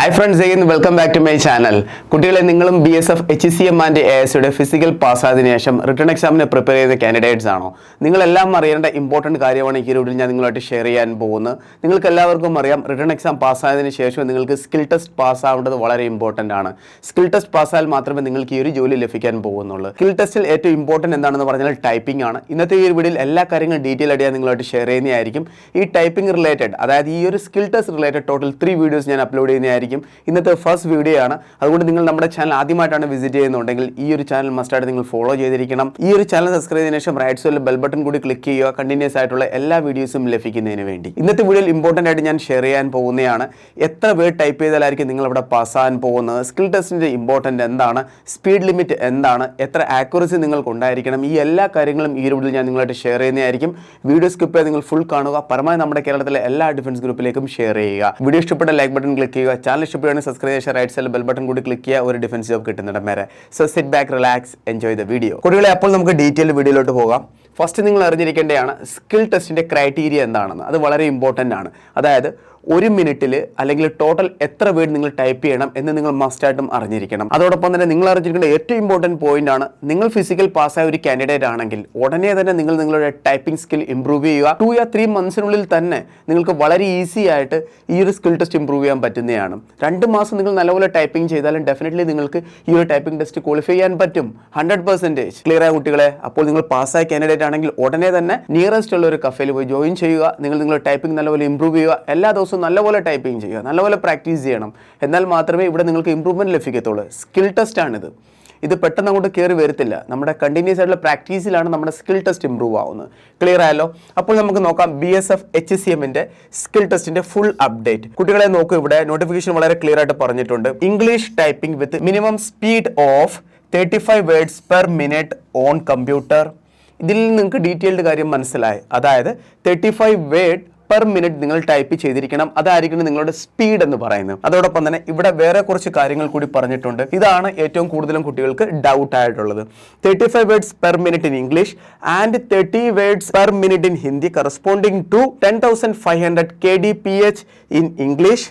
Hi friends again welcome back to my channel കുട്ടികളെ നിങ്ങളും B S F H C M and A S യുടെ physical പാസ്സായതിനു ശേഷം return എക്സാമിന് prepare ചെയ്യുന്ന കാൻഡിഡേറ്റ്സ് ആണോ? നിങ്ങളെല്ലാം അറിയേണ്ട ഇമ്പോർട്ടന്റ് കാര്യമാണ് ഈ വീഡിയോയിൽ ഞാൻ നിങ്ങളായിട്ട് ഷെയർ ചെയ്യാൻ പോകുന്നത്. നിങ്ങൾക്ക് എല്ലാവർക്കും അറിയാം റിട്ടേൺ എക്സാം പാസ്സായതിനു ശേഷം നിങ്ങൾക്ക് സ്കിൽ ടെസ്റ്റ് പാസ്സാവേണ്ടത് വളരെ ഇമ്പോർട്ടന്റ് ആണ്. സ്കിൽ ടെസ്റ്റ് പാസ്സായാൽ മാത്രമേ നിങ്ങൾക്ക് ഈ ഒരു ജോലി ലഭിക്കാൻ പോകുന്നുള്ളൂ. സ്കിൽ ടെസ്റ്റിൽ ഏറ്റവും ഇമ്പോർട്ടന്റ് എന്താണെന്ന് പറഞ്ഞാൽ ടൈപ്പിംഗ് ആണ്. ഇന്നത്തെ ഈ വീഡിയോയിൽ എല്ലാ കാര്യങ്ങളും ഡീറ്റെയിൽ ആയിട്ട് ഞാൻ നിങ്ങളായിട്ട് ഷെയർ ചെയ്യുന്നതായിരിക്കും. ഈ ടൈപ്പിംഗ് റിലേറ്റഡ് അതായത് ഈ ഒരു skill test related total three videos ഞാൻ അപ്ലോഡ് ചെയ്യുന്നതായിരിക്കും. ഇന്നത്തെ ഫസ്റ്റ് വീഡിയോ ആണ്. അതുകൊണ്ട് നിങ്ങൾ നമ്മുടെ ചാനൽ ആദ്യമായിട്ടാണ് വിസിറ്റ് ചെയ്യുന്നുണ്ടെങ്കിൽ ഈ ഒരു ചാനൽ മസ്റ്റായിട്ട് നിങ്ങൾ ഫോളോ ചെയ്തിരിക്കണം. ഈ ഒരു ചാനൽ സബ്സ്ക്രൈബ് ചെയ്തതിനു ശേഷം റൈറ്റ് സൈഡിൽ ബെൽ ബട്ടൺ കൂടി ക്ലിക്ക് ചെയ്യുക. കണ്ടിന്യൂസ് ആയിട്ടുള്ള എല്ലാ വീഡിയോസും ലഭിക്കുന്നതിന് വേണ്ടി. ഇന്നത്തെ വീഡിയോയിൽ ഇമ്പോർട്ടന്റ് ആയിട്ട് ഞാൻ ഷെയർ ചെയ്യാൻ പോകുന്നതാണ്. എത്ര വേർഡ് ടൈപ്പ് ചെയ്താലായിരിക്കും നിങ്ങൾ ഇവിടെ പാസ്സാകാൻ പോകുന്നത്? സ്കിൽ ടെസ്റ്റിന്റെ ഇമ്പോർട്ടന്റ് എന്താണ്? സ്പീഡ് ലിമിറ്റ് എന്താണ്? എത്ര ആക്യുറസി നിങ്ങൾക്ക് ഉണ്ടായിരിക്കണം? ഈ എല്ലാ കാര്യങ്ങളും ഈ വീഡിയോയിൽ ഞാൻ നിങ്ങളായിട്ട് ഷെയർ ചെയ്യുന്നതായിരിക്കും. വീഡിയോ സ്കിപ്പ് ചെയ്ത് നിങ്ങൾ ഫുൾ കാണുക. പരമാവധി നമ്മുടെ കേരളത്തിലെ എല്ലാ ഡിഫൻസ് ഗ്രൂപ്പിലേക്കും ഷെയർ ചെയ്യുക. വീഡിയോ ഇഷ്ടപ്പെട്ട ലൈക്ക് ബട്ടൺ ക്ലിക്ക് ചെയ്യുക. ചാനൽ ഇഷ്ടപ്പെടുകയാണെങ്കിൽ സബ്സ്ക്രൈബ് ചെയ്യുക റൈറ്റ് സൈഡിൽ ബെൽ ബട്ടൺ കൂടി ക്ലിക്ക് ചെയ്യുക ഒരു ഡിഫൻസ് ജോബ് കിട്ടുന്നിടം വരെ so sit back relax enjoy the video കുട്ടികളെ അപ്പോൾ നമുക്ക് ഡീറ്റെയിൽ വീഡിയോയിലോട്ട് പോകാം. ഫസ്റ്റ് നിങ്ങൾ അറിഞ്ഞിരിക്കേണ്ടതാണ് സ്കിൽ ടെസ്റ്റിന്റെ ക്രൈറ്റീരിയ എന്താണെന്ന്. അത് വളരെ ഇമ്പോർട്ടന്റ് ആണ്. അതായത് ഒരു മിനിറ്റിൽ അല്ലെങ്കിൽ ടോട്ടൽ എത്ര വേർഡ് നിങ്ങൾ ടൈപ്പ് ചെയ്യണം എന്ന് നിങ്ങൾ മസ്റ്റായിട്ടും അറിഞ്ഞിരിക്കണം. അതോടൊപ്പം തന്നെ നിങ്ങൾ അറിഞ്ഞിരിക്കേണ്ട ഏറ്റവും ഇമ്പോർട്ടന്റ് പോയിന്റ് ആണ് നിങ്ങൾ ഫിസിക്കൽ പാസ്സായ ഒരു കാൻഡിഡേറ്റ് ആണെങ്കിൽ ഉടനെ തന്നെ നിങ്ങൾ നിങ്ങളുടെ ടൈപ്പിംഗ് സ്കിൽ ഇംപ്രൂവ് ചെയ്യുക. ടു യാ ത്രീ മന്ത്സിനുള്ളിൽ തന്നെ നിങ്ങൾക്ക് വളരെ ഈസി ആയിട്ട് ഈ ഒരു സ്കിൽ ടെസ്റ്റ് ഇംപ്രൂവ് ചെയ്യാൻ പറ്റുന്നതാണ്. രണ്ട് മാസം നിങ്ങൾ നല്ലപോലെ ടൈപ്പിംഗ് ചെയ്താലും ഡെഫിനറ്റ്ലി നിങ്ങൾക്ക് ഈ ഒരു ടൈപ്പിംഗ് ടെസ്റ്റ് ക്വാളിഫൈ ചെയ്യാൻ പറ്റും. ഹൺഡ്രഡ് പെർസെന്റേജ് ക്ലിയർ ആയ കുട്ടികളെ അപ്പോൾ നിങ്ങൾ പാസ്സായ കാൻഡിഡേറ്റ് ആണെങ്കിൽ ഉടനെ തന്നെ നിയറസ്റ്റ് ഉള്ള ഒരു കഫേയിൽ പോയി ജോയിൻ ചെയ്യുക. നിങ്ങൾ നിങ്ങളുടെ ടൈപ്പിംഗ് നല്ലപോലെ ഇംപ്രൂവ് ചെയ്യുക. എല്ലാ ദിവസവും നല്ലപോലെ ടൈപ്പിംഗ് ചെയ്യുക നല്ലപോലെ പ്രാക്ടീസ് ചെയ്യണം. എന്നാൽ മാത്രമേ ഇവിടെ നിങ്ങൾക്ക് ഇമ്പ്രൂവ്മെന്റ് ലഭിക്കത്തുള്ളൂ. സ്കിൽ ടെസ്റ്റാണിത് ഇത് പെട്ടെന്ന് അങ്ങോട്ട് കയറി വരത്തില്ല. നമ്മുടെ കണ്ടിന്യൂസ് ആയിട്ടുള്ള പ്രാക്ടീസിലാണ് നമ്മുടെ സ്കിൽ ടെസ്റ്റ് ഇമ്പ്രൂവ് ആവുന്നത്. ക്ലിയർ ആയല്ലോ? അപ്പോൾ നമുക്ക് നോക്കാം B S F H C എമ്മിന്റെ സ്കിൽ ടെസ്റ്റിന്റെ ഫുൾ അപ്ഡേറ്റ് കുട്ടികളെ നോക്കൂ ഇവിടെ. നോട്ടിഫിക്കേഷൻ വളരെ ക്ലിയർ ആയിട്ട് പറഞ്ഞിട്ടുണ്ട്. English typing with minimum speed of thirty five words per minute on computer ഇതിൽ നിങ്ങൾക്ക് ഡീറ്റെയിൽഡ് കാര്യം മനസ്സിലായി. അതായത് thirty five word per minute നിങ്ങൾ ടൈപ്പ് ചെയ്തിരിക്കണം. അതായിരിക്കണം നിങ്ങളുടെ സ്പീഡ് എന്ന് പറയുന്നത്. അതോടൊപ്പം തന്നെ ഇവിടെ വേറെ കുറച്ച് കാര്യങ്ങൾ കൂടി പറഞ്ഞിട്ടുണ്ട്. ഇതാണ് ഏറ്റവും കൂടുതലും കുട്ടികൾക്ക് ഡൗട്ട് ആയിട്ടുള്ളത്. Thirty five words per minute in English and thirty words per minute in Hindi corresponding to ten thousand five hundred K D P H in English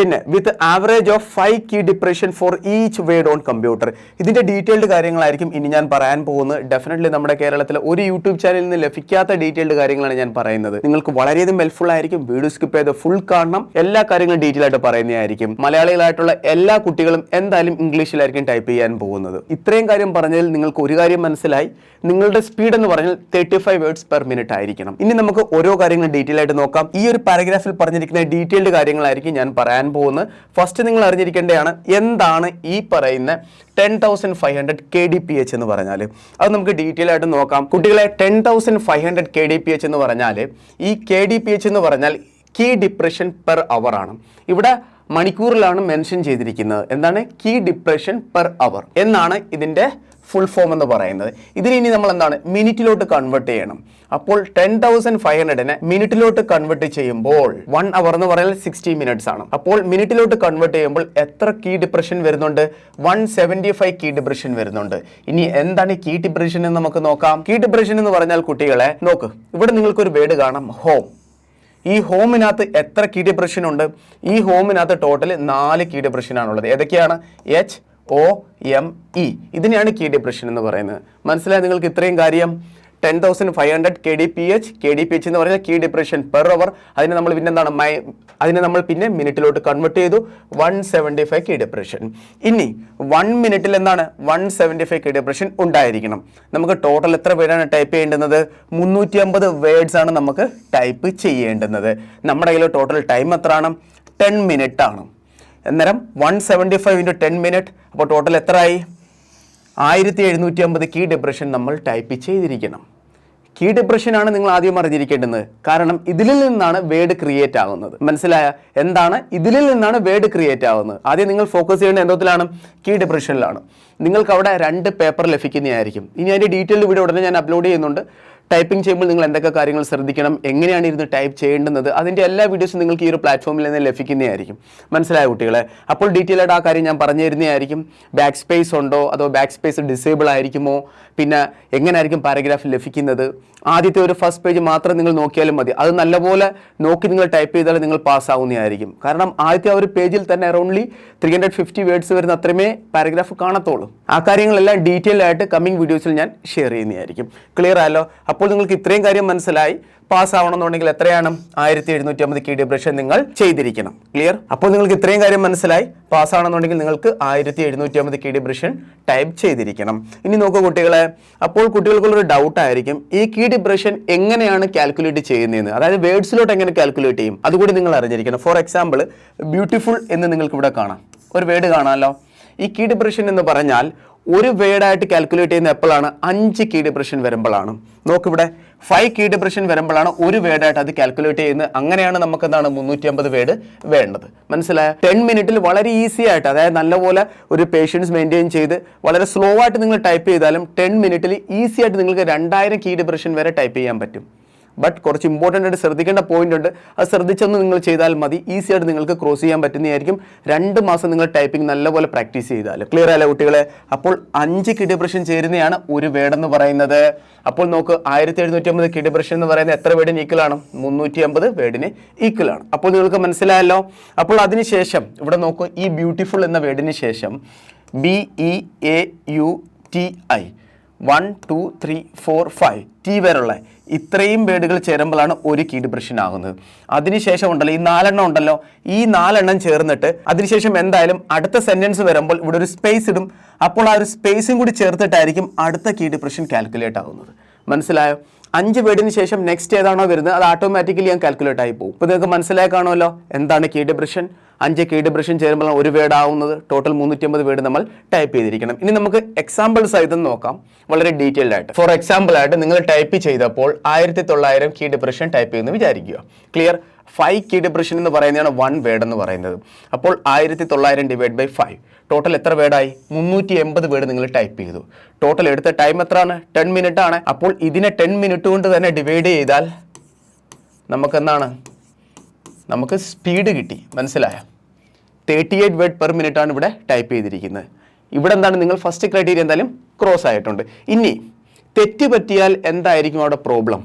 പിന്നെ with average of five key depression for each word on computer ഇതിന്റെ detailed കാര്യങ്ങളായിരിക്കും ഇനി ഞാൻ പറയാൻ പോകുന്നത്. Definitely നമ്മുടെ കേരളത്തിലെ ഒരു യൂട്യൂബ് ചാനലിൽ നിന്ന് ലഭിക്കാത്ത ഡീറ്റെയിൽഡ് കാര്യങ്ങളാണ് ഞാൻ പറയുന്നത്. നിങ്ങൾക്ക് വളരെയധികം ഹെൽപ്ഫുൾ ആയിരിക്കും. വീഡിയോ സ്കിപ്പ് ചെയ്ത് ഫുൾ കാണണം. എല്ലാ കാര്യങ്ങളും ഡീറ്റെയിൽ ആയിട്ട് പറയുന്നതായിരിക്കും. മലയാളികളായിട്ടുള്ള എല്ലാ കുട്ടികളും എന്തായാലും ഇംഗ്ലീഷിലായിരിക്കും ടൈപ്പ് ചെയ്യാൻ പോകുന്നത്. ഇത്രയും കാര്യം പറഞ്ഞതിൽ നിങ്ങൾക്ക് ഒരു കാര്യം മനസ്സിലായി. നിങ്ങളുടെ സ്പീഡ് എന്ന് പറഞ്ഞാൽ thirty five words per minute ആയിരിക്കണം. ഇനി നമുക്ക് ഓരോ കാര്യങ്ങളും ഡീറ്റെയിൽ ആയിട്ട് നോക്കാം. ഈ ഒരു പാരഗ്രാഫിൽ പറഞ്ഞിരിക്കുന്ന ഡീറ്റെയിൽഡ് കാര്യങ്ങളായിരിക്കും ഞാൻ പറയാൻ പോകുന്നത്. ഫസ്റ്റ് നിങ്ങൾ അറിഞ്ഞിരിക്കേണ്ടതാണ് എന്താണ് ഈ പറയുന്ന ten thousand five hundred K D P H എന്ന് പറഞ്ഞാൽ അത് നമുക്ക് ഡീറ്റെയിൽ ആയിട്ട് നോക്കാം. കുട്ടികളെ ten thousand five hundred K D P H എന്ന് പറഞ്ഞാൽ ഈ കെ ഡി പി എച്ച് എന്ന് പറഞ്ഞാൽ കീ ഡിപ്രഷൻ പെർ അവർ ആണ്. ഇവിടെ മണിക്കൂറിലാണ് മെൻഷൻ ചെയ്തിരിക്കുന്നത്. എന്താണ്? കീ ഡിപ്രഷൻ പെർ അവർ എന്നാണ് ഇതിന്റെ ഫുൾ ഫോം എന്ന് പറയുന്നത്. ഇതിന് ഇനി നമ്മൾ എന്താണ് മിനിറ്റിലോട്ട് കൺവേർട്ട് ചെയ്യണം. അപ്പോൾ ടെൻ തൗസൻഡ് ഫൈവ് ഹൺഡ്രഡിനെ മിനിറ്റിലോട്ട് കൺവേർട്ട് ചെയ്യുമ്പോൾ വൺ അവർ എന്ന് പറയുന്നത് സിക്സ്റ്റി മിനിറ്റ്സ് ആണ്. അപ്പോൾ മിനിറ്റിലോട്ട് കൺവേർട്ട് ചെയ്യുമ്പോൾ എത്ര കീ ഡിപ്രഷൻ വരുന്നുണ്ട്? One seventy five key depression വരുന്നുണ്ട്. ഇനി എന്താണ് കീ ഡിപ്രഷൻ എന്ന് നമുക്ക് നോക്കാം. കീ ഡിപ്രഷൻ എന്ന് പറഞ്ഞാൽ കുട്ടികളെ നോക്ക് ഇവിടെ നിങ്ങൾക്കൊരു വേർഡ് കാണാം ഹോം ഈ ഹോമിനകത്ത് എത്ര കീ ഡിപ്രഷൻ ഉണ്ട്? ഈ ഹോമിനകത്ത് ടോട്ടൽ നാല് കീ ഡിപ്രഷൻ ആണുള്ളത്. ഏതൊക്കെയാണ്? എച്ച് ഒ എം ഇ ഇതിനെയാണ് കീ ഡിപ്രഷൻ എന്ന് പറയുന്നത്. മനസ്സിലായി നിങ്ങൾക്ക് ഇത്രയും കാര്യം? Ten thousand five hundred K D P H K D P H എന്ന് പറഞ്ഞാൽ കീ ഡിപ്രഷൻ പെർ അവർ അതിനെ നമ്മൾ പിന്നെ എന്താണ് മൈ അതിനെ നമ്മൾ പിന്നെ മിനിറ്റിലോട്ട് കൺവേർട്ട് ചെയ്തു. One seventy five key depression ഇനി വൺ മിനിറ്റിൽ എന്താണ്? One seventy five key depression ഉണ്ടായിരിക്കണം. നമുക്ക് ടോട്ടൽ എത്ര പേരാണ് ടൈപ്പ് ചെയ്യേണ്ടുന്നത്? മുന്നൂറ്റി അമ്പത് വേർഡ്സ് ആണ് നമുക്ക് ടൈപ്പ് ചെയ്യേണ്ടുന്നത്. നമ്മുടെ കയ്യിൽ ടോട്ടൽ ടൈം എത്രയാണ്? ടെൻ മിനിറ്റ് ആണ്. അന്നേരം one seventy five into ten minute അപ്പോൾ ടോട്ടൽ എത്രയായി? ആയിരത്തി എഴുന്നൂറ്റി അമ്പത് കീ ഡിപ്രഷൻ നമ്മൾ ടൈപ്പ് ചെയ്തിരിക്കണം. കീ ഡിപ്രഷനാണ് നിങ്ങൾ ആദ്യം അറിഞ്ഞിരിക്കേണ്ടത്. കാരണം ഇതിൽ നിന്നാണ് വേർഡ് ക്രിയേറ്റ് ആകുന്നത് മനസ്സിലായ? എന്താണ്? ഇതിൽ നിന്നാണ് വേർഡ് ക്രിയേറ്റ് ആകുന്നത് ആദ്യം നിങ്ങൾ ഫോക്കസ് ചെയ്യേണ്ട എന്തോത്തിലാണ്? കീ ഡിപ്രഷനിലാണ് നിങ്ങൾക്ക് അവിടെ രണ്ട് പേപ്പർ ലഭിക്കുന്നതായിരിക്കും. ഇനി അതിന്റെ ഡീറ്റെയിൽ വീഡിയോ ഉടനെ ഞാൻ അപ്ലോഡ് ചെയ്യുന്നുണ്ട്. ടൈപ്പിംഗ് ചെയ്യുമ്പോൾ നിങ്ങൾ എന്തൊക്കെ കാര്യങ്ങൾ ശ്രദ്ധിക്കണം എങ്ങനെയാണ് ഇരുന്ന് ടൈപ്പ് ചെയ്യേണ്ടുന്നത് അതിന്റെ എല്ലാ വീഡിയോസും നിങ്ങൾക്ക് ഈ ഒരു പ്ലാറ്റ്ഫോമിൽ നിന്ന് ലഭിക്കുന്നതായിരിക്കും. മനസ്സിലായ കുട്ടികളെ? അപ്പോൾ ഡീറ്റെയിൽ ആയിട്ട് ആ കാര്യം ഞാൻ പറഞ്ഞു തരുന്നതായിരിക്കും. ബാക്ക് സ്പേസ് ഉണ്ടോ? അതോ ബാക്ക് സ്പേസ് ഡിസേബിൾ ആയിരിക്കുമോ? പിന്നെ എങ്ങനെയായിരിക്കും പാരഗ്രാഫ് ലഭിക്കുന്നത്? ആദ്യത്തെ ഒരു ഫസ്റ്റ് പേജ് മാത്രം നിങ്ങൾ നോക്കിയാലും മതി. അത് നല്ലപോലെ നോക്കി നിങ്ങൾ ടൈപ്പ് ചെയ്താൽ നിങ്ങൾ പാസ്സാവുന്നതായിരിക്കും കാരണം ആദ്യത്തെ ആ ഒരു പേജിൽ തന്നെ aroundly three hundred fifty words വരുന്ന അത്രമേ പാരഗ്രാഫ് കാണത്തുള്ളൂ. ആ കാര്യങ്ങളെല്ലാം ഡീറ്റെയിൽ ആയിട്ട് കമ്മിങ് വീഡിയോസിൽ ഞാൻ ഷെയർ ചെയ്യുന്നതായിരിക്കും. ക്ലിയർ ആയല്ലോ? അപ്പോൾ നിങ്ങൾക്ക് ഇത്രയും കാര്യം മനസ്സിലായി. പാസ് ആവണമെന്നുണ്ടെങ്കിൽ എത്രയാണ്? ആയിരത്തി എഴുന്നൂറ്റി അമ്പത് കി ഡിപ്രഷൻ നിങ്ങൾ ചെയ്തിരിക്കണം. ക്ലിയർ അപ്പോൾ നിങ്ങൾക്ക് ഇത്രയും കാര്യം മനസ്സിലായി. പാസ് ആവണമെന്നുണ്ടെങ്കിൽ നിങ്ങൾക്ക് ആയിരത്തി എഴുന്നൂറ്റി അമ്പത് കി ഡിപ്രഷൻ ടൈപ്പ് ചെയ്തിരിക്കണം. ഇനി നോക്കൂ കുട്ടികളെ. അപ്പോൾ കുട്ടികൾക്കുള്ളൊരു ഡൗട്ട് ആയിരിക്കും. ഈ കീ ഡിപ്രഷൻ എങ്ങനെയാണ് കാൽക്കുലേറ്റ് ചെയ്യുന്നതെന്ന്. അതായത് വേർഡ്സിലോട്ട് എങ്ങനെ കാൽക്കുലേറ്റ് ചെയ്യും? അതുകൂടി നിങ്ങൾ അറിഞ്ഞിരിക്കണം. ഫോർ എക്സാമ്പിൾ ബ്യൂട്ടിഫുൾ എന്ന് നിങ്ങൾക്ക് ഇവിടെ കാണാം. ഒരു വേർഡ് കാണാമല്ലോ. ഈ കീ ഡിപ്രഷൻ എന്ന് പറഞ്ഞാൽ ഒരു വേർഡായിട്ട് കാൽക്കുലേറ്റ് ചെയ്യുന്ന എപ്പോഴാണ് അഞ്ച് കീ ഡിപ്രഷൻ വരുമ്പോഴാണ് നോക്കിവിടെ ഫൈവ് കീ ഡിപ്രഷൻ വരുമ്പോഴാണ് ഒരു വേർഡായിട്ട് അത് കാൽക്കുലേറ്റ് ചെയ്യുന്നത്. അങ്ങനെയാണ് നമുക്ക് എന്താണ് മുന്നൂറ്റി അമ്പത് വേർഡ് വേണ്ടത്. മനസ്സിലായ? ടെൻ മിനിറ്റിൽ വളരെ ഈസി ആയിട്ട് അതായത് നല്ലപോലെ ഒരു പേഷ്യൻസ് മെയിന്റെയിൻ ചെയ്ത് വളരെ സ്ലോ ആയിട്ട് നിങ്ങൾ ടൈപ്പ് ചെയ്താലും ടെൻ മിനിറ്റിൽ ഈസി ആയിട്ട് നിങ്ങൾക്ക് രണ്ടായിരം കീ ഡിപ്രഷൻ വരെ ടൈപ്പ് ചെയ്യാൻ പറ്റും. ബട്ട് കുറച്ച് ഇമ്പോർട്ടന്റ് ആയിട്ട് ശ്രദ്ധിക്കേണ്ട പോയിന്റ് ഉണ്ട്. അത് ശ്രദ്ധിച്ചൊന്ന് നിങ്ങൾ ചെയ്താൽ മതി. ഈസി ആയിട്ട് നിങ്ങൾക്ക് ക്രോസ് ചെയ്യാൻ പറ്റുന്നതായിരിക്കും. രണ്ട് മാസം നിങ്ങൾ ടൈപ്പിംഗ് നല്ലപോലെ പ്രാക്ടീസ് ചെയ്താൽ ക്ലിയർ അല്ലേ കുട്ടികളെ? അപ്പോൾ അഞ്ച് കിഡി ബ്രഷൻ ചേരുന്നതാണ് ഒരു വേർഡ് എന്ന് പറയുന്നത്. അപ്പോൾ നോക്ക് ആയിരത്തി എഴുന്നൂറ്റി അമ്പത് കിഡി ബ്രഷൻ എന്ന് പറയുന്നത് എത്ര വേർഡിന് ഈക്വൽ ആണ്? മുന്നൂറ്റി അമ്പത് വേർഡിന് ഈക്വൽ ആണ്. അപ്പോൾ നിങ്ങൾക്ക് മനസ്സിലായല്ലോ? അപ്പോൾ അതിനുശേഷം ഇവിടെ നോക്കൂ ഈ ബ്യൂട്ടിഫുൾ എന്ന വേർഡിന് ശേഷം B E A U T I one two three four five T വരെയുള്ള ഇത്രയും വേർഡുകൾ ചേരുമ്പോഴാണ് ഒരു കീ ഡിപ്രഷൻ ആകുന്നത് അതിനുശേഷം ഉണ്ടല്ലോ ഈ നാലെണ്ണം ഉണ്ടല്ലോ ഈ നാലെണ്ണം ചേർന്നിട്ട് അതിനുശേഷം എന്തായാലും അടുത്ത സെന്റൻസ് വരുമ്പോൾ ഇവിടെ ഒരു സ്പേസ് ഇടും. അപ്പോൾ ആ ഒരു സ്പേസും കൂടി ചേർത്തിട്ടായിരിക്കും അടുത്ത കീ ഡിപ്രഷൻ കാൽക്കുലേറ്റ് ആകുന്നത് മനസ്സിലായോ? അഞ്ച് വേർഡിന് ശേഷം നെക്സ്റ്റ് ഏതാണോ വരുന്നത് അത് ഓട്ടോമാറ്റിക്കലി ഞാൻ കാൽക്കുലേറ്റ് ആയി പോകും. ഇപ്പോൾ നിങ്ങൾക്ക് മനസ്സിലായി കാണുമല്ലോ എന്താണ് കീ ഡിപ്രഷൻ അഞ്ച് കീ ഡിപ്രഷൻ ചേരുമ്പോൾ ഒരു വേർഡ് ആവുന്നത് ടോട്ടൽ മുന്നൂറ്റി അമ്പത് വേർഡ് നമ്മൾ ടൈപ്പ് ചെയ്തിരിക്കണം. ഇനി നമുക്ക് എക്സാമ്പിൾസ് സഹിതം നോക്കാം വളരെ ഡീറ്റെയിൽഡ് ആയിട്ട്. ഫോർ എക്സാമ്പിൾ ആയിട്ട് നിങ്ങൾ ടൈപ്പ് ചെയ്തപ്പോൾ ആയിരത്തി തൊള്ളായിരം കീ ഡിപ്രഷൻ ടൈപ്പ് ചെയ്യുന്നു വിചാരിക്കുക. ക്ലിയർ ഫൈവ് കീ ഡിപ്രഷൻ എന്ന് പറയുന്നതാണ് വൺ വേർഡ് എന്ന് പറയുന്നത്. അപ്പോൾ ആയിരത്തി തൊള്ളായിരം ഡിവൈഡ് ബൈ ഫൈവ് ടോട്ടൽ എത്ര വേർഡായി മുന്നൂറ്റി എൺപത് വേർഡ് നിങ്ങൾ ടൈപ്പ് ചെയ്തു. ടോട്ടൽ എടുത്ത ടൈം എത്രയാണ്? ടെൻ മിനിറ്റ് ആണ്. അപ്പോൾ ഇതിനെ ടെൻ മിനിറ്റ് കൊണ്ട് തന്നെ ഡിവൈഡ് ചെയ്താൽ നമുക്ക് എന്താണ് നമുക്ക് സ്പീഡ് കിട്ടി. മനസ്സിലായ? Thirty eight word per minute ആണ് ഇവിടെ ടൈപ്പ് ചെയ്തിരിക്കുന്നത്. ഇവിടെ എന്താണ്? നിങ്ങൾ ഫസ്റ്റ് ക്രൈറ്റീരിയ എന്തായാലും ക്രോസ് ആയിട്ടുണ്ട്. ഇനി തെറ്റ് പറ്റിയാൽ എന്തായിരിക്കും അവിടെ പ്രോബ്ലം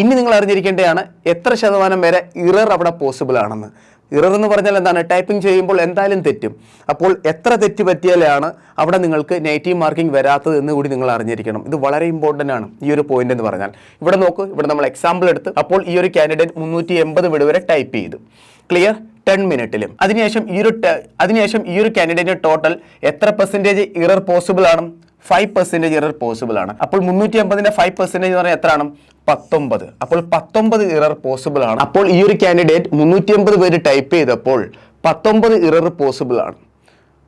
ഇനി നിങ്ങൾ അറിഞ്ഞിരിക്കേണ്ടതാണ് എത്ര ശതമാനം വരെ ഇറർ അവിടെ പോസിബിൾ ആണെന്ന്. ഇറർ എന്ന് പറഞ്ഞാൽ എന്താണ്? ടൈപ്പിംഗ് ചെയ്യുമ്പോൾ എന്തായാലും തെറ്റും. അപ്പോൾ എത്ര തെറ്റ് പറ്റിയാലാണ് അവിടെ നിങ്ങൾക്ക് നെഗറ്റീവ് മാർക്കിംഗ് വരാത്തത് എന്ന് കൂടി നിങ്ങൾ അറിഞ്ഞിരിക്കണം. ഇത് വളരെ ഇമ്പോർട്ടന്റ് ആണ് ഈ ഒരു പോയിന്റ് എന്ന് പറഞ്ഞാൽ. ഇവിടെ നോക്ക് ഇവിടെ നമ്മൾ എക്സാമ്പിൾ എടുത്ത് അപ്പോൾ ഈ ഒരു കാൻഡിഡേറ്റ് മുന്നൂറ്റി എൺപത് ടൈപ്പ് ചെയ്തു. ക്ലിയർ ടെൻ മിനിറ്റിലും അതിനുശേഷം ഈ ഒരു അതിനുശേഷം ഈ ഒരു കാൻഡിഡേറ്റ് ടോട്ടൽ എത്ര പെർസെന്റേജ് ഇറർ പോസിബിൾ ആണ് ഫൈവ് പെർസെന്റേജ് ഇറർ പോസിബിൾ ആണ്. അപ്പോൾ മുന്നൂറ്റി അമ്പതിന്റെ ഫൈവ് പെർസെന്റേജ് എന്ന് പറഞ്ഞാൽ എത്രയാണ്? പത്തൊമ്പത്. അപ്പോൾ പത്തൊമ്പത് ഇറർ പോസിബിൾ ആണ്. അപ്പോൾ ഈ ഒരു കാൻഡിഡേറ്റ് മുന്നൂറ്റി അമ്പത് പേര് ടൈപ്പ് ചെയ്തപ്പോൾ പത്തൊമ്പത് ഇറർ പോസിബിൾ ആണ്.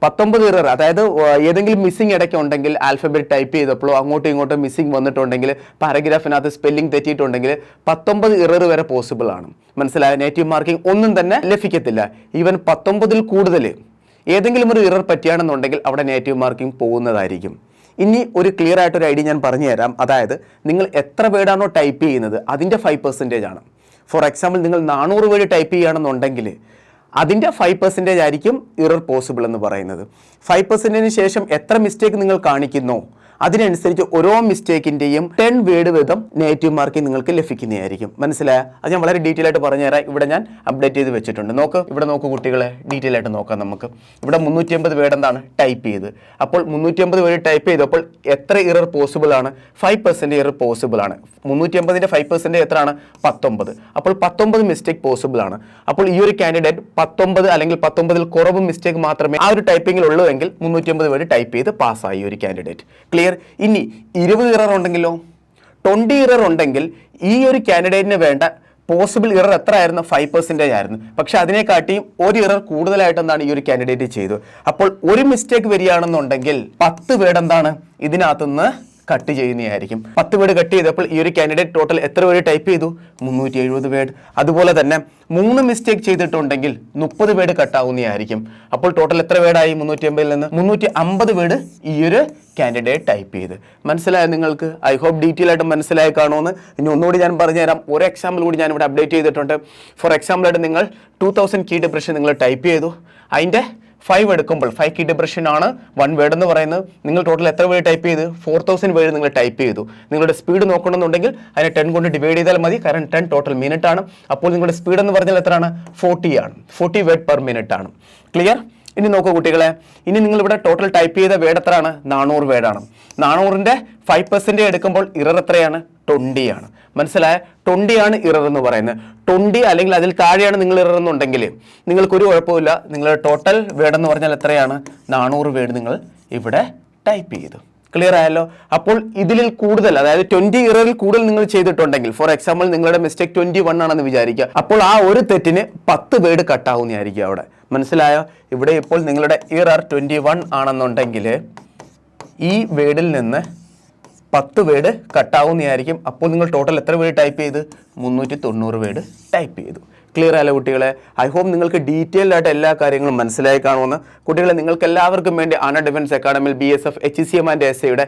പത്തൊമ്പത് ഇറർ അതായത് ഏതെങ്കിലും മിസ്സിംഗ് ഇടയ്ക്ക് ഉണ്ടെങ്കിൽ ആൽഫബറ്റ് ടൈപ്പ് ചെയ്തപ്പോഴോ അങ്ങോട്ടും ഇങ്ങോട്ടും മിസ്സിംഗ് വന്നിട്ടുണ്ടെങ്കിൽ പാരഗ്രാഫിനകത്ത് സ്പെല്ലിംഗ് തെറ്റിയിട്ടുണ്ടെങ്കിൽ പത്തൊമ്പത് ഇറർ വരെ പോസിബിൾ ആണ്. മനസ്സിലായ? നേറ്റീവ് മാർക്കിംഗ് ഒന്നും തന്നെ ലഭിക്കത്തില്ല. ഈവൻ പത്തൊമ്പതിൽ കൂടുതൽ ഏതെങ്കിലും ഒരു ഇറർ പറ്റിയാണെന്നുണ്ടെങ്കിൽ അവിടെ നേറ്റീവ് മാർക്കിംഗ് പോകുന്നതായിരിക്കും. ഇനി ഒരു ക്ലിയർ ആയിട്ടൊരു ഐഡിയ ഞാൻ പറഞ്ഞു തരാം. അതായത് നിങ്ങൾ എത്ര വേർഡാണോ ടൈപ്പ് ചെയ്യുന്നത് അതിന്റെ ഫൈവ് പെർസെന്റേജ് ആണ്. ഫോർ എക്സാമ്പിൾ നിങ്ങൾ നാനൂറ് വേർഡ് ടൈപ്പ് ചെയ്യുകയാണെന്നുണ്ടെങ്കിൽ അതിന്റെ ഫൈവ് പെർസെന്റേജ് ആയിരിക്കും ഇറർ പോസിബിൾ എന്ന് പറയുന്നത്. ഫൈവ് പെർസെന്റേജിന് ശേഷം എത്ര മിസ്റ്റേക്ക് നിങ്ങൾ കാണിക്കുന്നോ? അതിനനുസരിച്ച് ഓരോ മിസ്റ്റേക്കിന്റെയും ടെൻ വേർഡ് വീതം നെഗറ്റീവ് മാർക്കിംഗ് നിങ്ങൾക്ക് ലഭിക്കുന്നതായിരിക്കും. മനസ്സിലായ? അത് ഞാൻ വളരെ ഡീറ്റെയിൽ ആയിട്ട് പറഞ്ഞുതരാം. ഇവിടെ ഞാൻ അപ്ഡേറ്റ് ചെയ്ത് വെച്ചിട്ടുണ്ട്. നോക്ക് ഇവിടെ നോക്കൂ കുട്ടികളെ ഡീറ്റെയിൽ ആയിട്ട് നോക്കാം നമുക്ക്. ഇവിടെ മുന്നൂറ്റി അമ്പത് വേർഡ് എന്താണ്? ടൈപ്പ് ചെയ്ത്. അപ്പോൾ മുന്നൂറ്റി അമ്പത് വേർഡ് ടൈപ്പ് ചെയ്തപ്പോൾ എത്ര ഇറർ പോസിബിൾ ആണ്? ഫൈവ് പെർസെന്റ് ഇറർ പോസിബിൾ ആണ്. മുന്നൂറ്റി അമ്പതിന്റെ ഫൈവ് പെർസെന്റ് എത്രയാണ് പത്തൊമ്പത്. അപ്പോൾ പത്തൊമ്പത് മിസ്റ്റേക്ക് പോസിബിൾ ആണ്. അപ്പോൾ ഈ ഒരു കാൻഡിഡേറ്റ് പത്തൊമ്പത് അല്ലെങ്കിൽ പത്തൊമ്പതിൽ കുറവ് മിസ്റ്റേക്ക് മാത്രമേ ആ ഒരു ടൈപ്പിംഗിൽ ഉള്ളൂ എങ്കിൽ മുന്നൂറ്റി അമ്പത് വേർഡ് ടൈപ്പ് ചെയ്ത് പാസ്സായി ഒരു കാൻഡിഡേറ്റ്. ക്ലിയർ? ഇനി ഇരുപത് ഇറർ ഉണ്ടെങ്കിലോ? ട്വന്റി ഇറർ ഉണ്ടെങ്കിൽ ഈ ഒരു കാൻഡിഡേറ്റിന് വേണ്ട പോസിബിൾ ഇറർ എത്ര ആയിരുന്നു ഫൈവ് പെർസെന്റേജ് ആയിരുന്നു. പക്ഷേ അതിനെക്കാട്ടിയും ഒരു ഇറർ കൂടുതലായിട്ട് എന്താണ് ഈ ഒരു കാൻഡിഡേറ്റ് ചെയ്തു. അപ്പോൾ ഒരു മിസ്റ്റേക്ക് വരികയാണെന്നുണ്ടെങ്കിൽ പത്ത് വേർഡ് എന്താണ്? ഇതിനകത്തുനിന്ന് കട്ട് ചെയ്യുന്നതായിരിക്കും. പത്ത് വേർഡ് കട്ട് ചെയ്തപ്പോൾ ഈ ഒരു കാൻഡിഡേറ്റ് ടോട്ടൽ എത്ര വേർഡ് ടൈപ്പ് ചെയ്തു? മുന്നൂറ്റി എഴുപത് വേർഡ് അതുപോലെ തന്നെ മൂന്ന് മിസ്റ്റേക്ക് ചെയ്തിട്ടുണ്ടെങ്കിൽ മുപ്പത് വേർഡ് കട്ടാവുന്നതായിരിക്കും അപ്പോൾ ടോട്ടൽ എത്ര വേർഡായി മുന്നൂറ്റി അമ്പതിൽ നിന്ന്? മുന്നൂറ്റി അമ്പത് വേർഡ് ഈ ഒരു കാൻഡിഡേറ്റ് ടൈപ്പ് ചെയ്ത്. മനസ്സിലായോ നിങ്ങൾക്ക്? ഐ ഹോപ്പ് ഡീറ്റെയിൽ ആയിട്ട് മനസ്സിലായി കാണുമെന്ന്. ഇനി ഒന്നുകൂടി ഞാൻ പറഞ്ഞുതരാം. ഒരു എക്സാമ്പിൾ കൂടി ഞാൻ ഇവിടെ അപ്ഡേറ്റ് ചെയ്തിട്ടുണ്ട്. ഫോർ എക്സാമ്പിൾ ആയിട്ട് നിങ്ങൾ ടു തൗസൻഡ് കീ ഡിപ്രഷൻ നിങ്ങൾ ടൈപ്പ് ചെയ്തു. അതിന്റെ ഫൈവ് എടുക്കുമ്പോൾ ഫൈവ് കീ ഡിപ്രഷൻ ആണ്. വൺ വേർഡ് എന്ന് പറയുന്നത് നിങ്ങൾ ടോട്ടൽ എത്ര വേർഡ് ടൈപ്പ് ചെയ്ത്? ഫോർ തൗസൻഡ് വേർഡ് നിങ്ങൾ ടൈപ്പ് ചെയ്തു. നിങ്ങളുടെ സ്പീഡ് നോക്കണമെന്നുണ്ടെങ്കിൽ അതിനെ ടെൻ കൊണ്ട് ഡിവൈഡ് ചെയ്താൽ മതി. കാരണം ടെൻ ടോട്ടൽ മിനിറ്റ് ആണ്. അപ്പോൾ നിങ്ങളുടെ സ്പീഡ് എന്ന് പറഞ്ഞാൽ എത്രയാണ്? ഫോർട്ടി ആണ്. ഫോർട്ടി വേർഡ് പെർ മിനിറ്റ് ആണ്. ക്ലിയർ ഇനി നോക്കൂ കുട്ടികളെ. ഇനി നിങ്ങൾ ഇവിടെ ടോട്ടൽ ടൈപ്പ് ചെയ്ത വേർഡ് എത്രയാണ്? നാനൂറ് വേർഡാണ് നാനൂറിന്റെ ഫൈവ് പെർസെന്റ് എടുക്കുമ്പോൾ ഇറർ എത്രയാണ്? ട്വന്റി ആണ്. മനസ്സിലായ? ആണ് ഇറർ എന്ന് പറയുന്നത്. ട്വന്റി അല്ലെങ്കിൽ അതിൽ താഴെയാണ് നിങ്ങൾ ഇറർ എന്നുണ്ടെങ്കിൽ നിങ്ങൾക്കൊരു കുഴപ്പമില്ല നിങ്ങളുടെ ടോട്ടൽ വേർഡ് എന്ന് പറഞ്ഞാൽ എത്രയാണ്? നാനൂറ് വേർഡ് നിങ്ങൾ ഇവിടെ ടൈപ്പ് ചെയ്തു. ക്ലിയർ ആയല്ലോ? അപ്പോൾ ഇതിൽ കൂടുതൽ അതായത് ട്വന്റി ഇററിൽ കൂടുതൽ നിങ്ങൾ ചെയ്തിട്ടുണ്ടെങ്കിൽ ഫോർ എക്സാമ്പിൾ നിങ്ങളുടെ മിസ്റ്റേക്ക് ട്വന്റി വൺ ആണെന്ന് വിചാരിക്കുക. അപ്പോൾ ആ ഒരു തെറ്റിന് പത്ത് വേർഡ് കട്ടാവുന്നതായിരിക്കും അവിടെ. മനസ്സിലായോ? ഇവിടെ ഇപ്പോൾ നിങ്ങളുടെ ഇറർ ട്വന്റി വൺ ആണെന്നുണ്ടെങ്കിൽ ഈ വേർഡിൽ നിന്ന് പത്ത് വേർഡ് കട്ടാവുന്നതായിരിക്കും അപ്പോൾ നിങ്ങൾ ടോട്ടൽ എത്ര വേർഡ് ടൈപ്പ് ചെയ്ത്? മുന്നൂറ്റി തൊണ്ണൂറ് വേർഡ് ടൈപ്പ് ചെയ്തു. ക്ലിയർ ആയല്ലോ കുട്ടികളെ? ഐ ഹോപ്പ് നിങ്ങൾക്ക് ഡീറ്റെയിൽഡ് ആയിട്ട് എല്ലാ കാര്യങ്ങളും മനസ്സിലായി കാണുമെന്ന്. കുട്ടികളെ നിങ്ങൾക്ക് എല്ലാവർക്കും വേണ്ടി അണ defence അക്കാഡമിയിൽ B S F H C M and S എയുടെ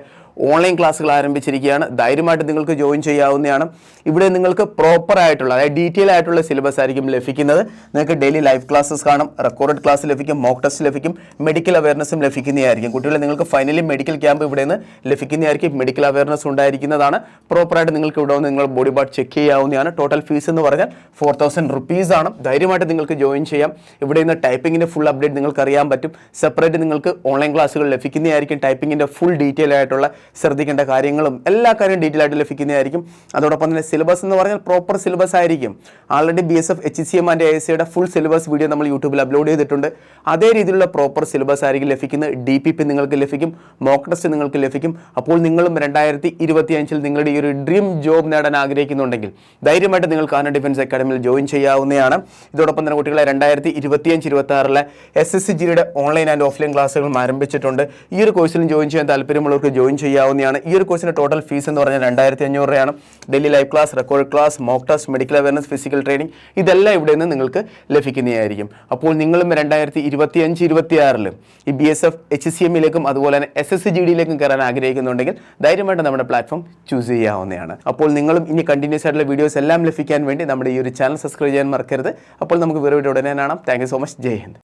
ഓൺലൈൻ ക്ലാസ്സുകൾ ആരംഭിച്ചിരിക്കുകയാണ്. ധൈര്യമായിട്ട് നിങ്ങൾക്ക് ജോയിൻ ചെയ്യാവുന്നതാണ്. ഇവിടെ നിങ്ങൾക്ക് പ്രോപ്പർ ആയിട്ടുള്ള അതായത് ഡീറ്റെയിൽ ആയിട്ടുള്ള സിലബസ് ആയിരിക്കും ലഭിക്കുന്നത്. നിങ്ങൾക്ക് ഡെയിലി ലൈവ് ക്ലാസ്സസ് കാണും റെക്കോർഡ് ക്ലാസ് ലഭിക്കും മോക്ക് ടെസ്റ്റ് ലഭിക്കും മെഡിക്കൽ അവയർനെസ്സും ലഭിക്കുന്നതായിരിക്കും. കുട്ടികളെ നിങ്ങൾക്ക് ഫൈനലി മെഡിക്കൽ ക്യാമ്പ് ഇവിടെ നിന്ന് ലഭിക്കുന്നതായിരിക്കും. മെഡിക്കൽ അവയർനെസ് ഉണ്ടായിരിക്കുന്നതാണ്. പ്രോപ്പറായിട്ട് നിങ്ങൾക്ക് ഇവിടെ വന്ന് നിങ്ങൾ ബോഡി പാർട്ട് ചെക്ക് ചെയ്യാവുന്നതാണ്. ടോട്ടൽ ഫീസ് എന്ന് പറഞ്ഞാൽ ഫോർ തൗസൻഡ് റുപ്പീസ് ആണ്. ധൈര്യമായിട്ട് നിങ്ങൾക്ക് ജോയിൻ ചെയ്യാം. ഇവിടെ നിന്ന് ടൈപ്പിങ്ങിന്റെ ഫുൾ അപ്ഡേറ്റ് നിങ്ങൾക്ക് അറിയാൻ പറ്റും. സെപ്പറേറ്റ് നിങ്ങൾക്ക് ഓൺലൈൻ ക്ലാസ്സുകൾ ലഭിക്കുന്നതായിരിക്കും. ടൈപ്പിങ്ങിന്റെ ഫുൾ ഡീറ്റെയിൽ ആയിട്ടുള്ള ശ്രദ്ധിക്കേണ്ട കാര്യങ്ങളും എല്ലാ കാര്യവും ഡീറ്റെയിൽ ആയിട്ട് ലഭിക്കുന്നതായിരിക്കും. അതോടൊപ്പം തന്നെ സിലബസ് എന്ന് പറഞ്ഞാൽ പ്രോപ്പർ സിലബസ് ആയിരിക്കും. Already B S F H C M and A സിയുടെ ഫുൾ സിലബസ് വീഡിയോ നമ്മൾ യൂട്യൂബിൽ അപ്ലോഡ് ചെയ്തിട്ടുണ്ട്. അതേ രീതിയിലുള്ള പ്രോപ്പർ സിലബസ് ആയിരിക്കും ലഭിക്കുന്നത്. ഡി പി പി നിങ്ങൾക്ക് ലഭിക്കും. മോക്ക് ടെസ്റ്റ് നിങ്ങൾക്ക് ലഭിക്കും. അപ്പോൾ നിങ്ങളും രണ്ടായിരത്തി ഇരുപത്തി അഞ്ചിൽ നിങ്ങളുടെ ഈ ഒരു ഡ്രീം ജോബ് നേടാൻ ആഗ്രഹിക്കുന്നുണ്ടെങ്കിൽ ധൈര്യമായിട്ട് നിങ്ങൾ കാനഡ ഡിഫൻസ് അക്കാഡമിയിൽ ജോയിൻ ചെയ്യാവുന്നതാണ്. ഇതോടൊപ്പം തന്നെ കുട്ടികളെ രണ്ടായിരത്തി ഇരുപത്തിയഞ്ച് ഇരുപത്തി ആറിലെ എസ് എസ് സി ജിയുടെ ഓൺലൈൻ ആൻഡ് ഓഫ്ലൈൻ ക്ലാസ്സുകളും ആരംഭിച്ചിട്ടുണ്ട്. ഈ ഒരു കോഴ്സിലും ജോയിൻ ചെയ്യാൻ താല്പര്യമുള്ളവർക്ക് ജോയിൻ ചെയ്യാവുന്നതാണ്. ഈ ഒരു കോഴ്സിന്റെ ടോട്ടൽ ഫീസ് എന്ന് പറഞ്ഞാൽ രണ്ടായിരത്തി അഞ്ഞൂറ് രൂപയാണ്. Daily live class record class mock test medical awareness physical training ഇതെല്ലാം ഇവിടെ നിന്ന് നിങ്ങൾക്ക് ലഭിക്കുന്നതായിരിക്കും. അപ്പോൾ നിങ്ങളും രണ്ടായിരത്തി ഇരുപത്തി അഞ്ച് ഇരുപത്തി ആറിൽ ഈ B S F H C എമ്മിലേക്കും അതുപോലെ തന്നെ എസ് എസ് സി ജി ഡിയിലേക്കും കയറാൻ ആഗ്രഹിക്കുന്നുണ്ടെങ്കിൽ ധൈര്യമായിട്ട് നമ്മുടെ പ്ലാറ്റ്ഫോം ചൂസ് ചെയ്യാവുന്നതാണ്. അപ്പോൾ നിങ്ങളും ഇനി കണ്ടിന്യൂസ് ആയിട്ടുള്ള വീഡിയോസ് എല്ലാം ലഭിക്കാൻ വേണ്ടി നമ്മുടെ ഈ ഒരു ചാനൽ സബ്സ്ക്രൈബ് ചെയ്യാൻ മറക്കരുത്. അപ്പോൾ നമുക്ക് വേറെ വീഡിയോ ഉടനെ കാണാം. Thank so much Jai Hind.